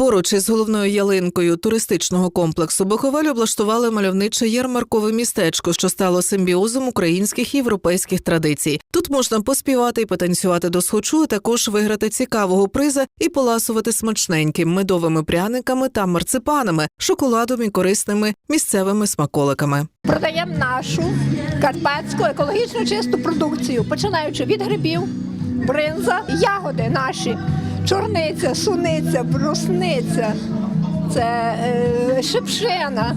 Поруч із головною ялинкою туристичного комплексу Буковель облаштували мальовниче ярмаркове містечко, що стало симбіозом українських і європейських традицій. Тут можна поспівати і потанцювати до схочу, а також виграти цікавого приза і поласувати смачненьким медовими пряниками та марципанами, шоколадом і корисними місцевими смаколиками. Продаємо нашу карпатську екологічно чисту продукцію, починаючи від грибів, бринза, ягоди наші, чорниця, суниця, брусниця, це е, шипшина,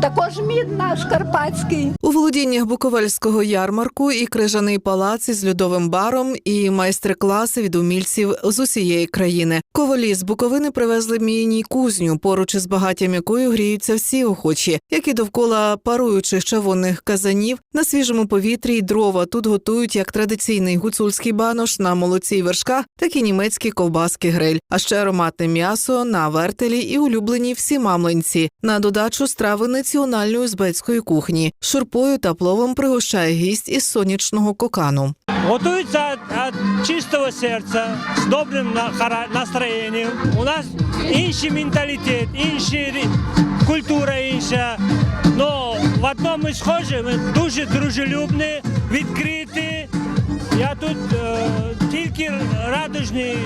також мід наш карпатський. У володіннях Буковельського ярмарку і крижаний палац із льодовим баром, і майстер-класи від умільців з усієї країни. Ковалі з Буковини привезли міні кузню, поруч із багаттям якою гріються всі охочі, як і довкола паруючих чавунних казанів на свіжому повітрі й дрова. Тут готують як традиційний гуцульський банош на молоці й вершках, так і німецькі ковбаски гриль, а ще ароматне м'ясо на вертелі і улюблені всі мамленці. На додачу страви національної узбецької кухні. Шурпою та пловом пригощає гість із сонячного кокану. Готується від чистого серця, з добрим настроєнням. У нас інший менталітет, інша культура інша. Но в одному схожі, ми дуже дружелюбні, відкриті. Я тут е, тільки радужні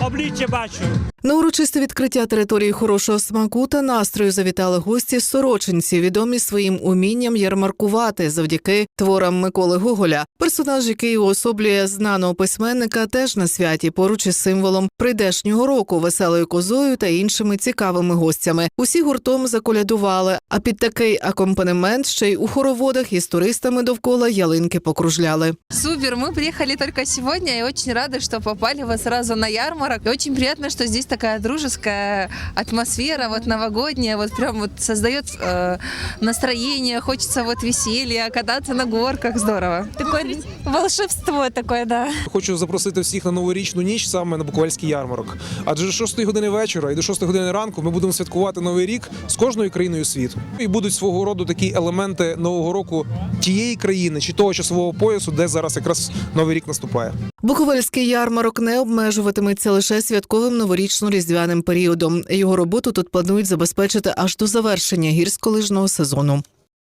обличчя бачу. На урочисте відкриття території хорошого смаку та настрою завітали гості з сорочинці, відомі своїм умінням ярмаркувати завдяки творам Миколи Гоголя. Персонаж, який уособлює знаного письменника, теж на святі поруч із символом прийдешнього року, веселою козою та іншими цікавими гостями. Усі гуртом заколядували. А під такий акомпанемент ще й у хороводах із туристами довкола ялинки покружляли. Супер, мы приехали только сегодня и очень рады, что попали вот сразу на ярмарок. И очень приятно, что здесь такая дружеская атмосфера, вот новогодняя, вот прям вот создает э, настроение, хочется вот веселья, кататься на горках, здорово. Такое волшебство такое, да. Хочу запросити всіх на новорічну ніч саме на Буковельський ярмарок. Адже з 6 години вечора і до 6 години ранку ми будемо святкувати новий рік з кожною країною світу. І будуть свого роду такі елементи нового року тієї країни чи того часового поясу, де зараз якраз новий рік наступає. Буковельський ярмарок не обмежуватиметься лише святковим новорічно-різдвяним періодом. Його роботу тут планують забезпечити аж до завершення гірськолижного сезону.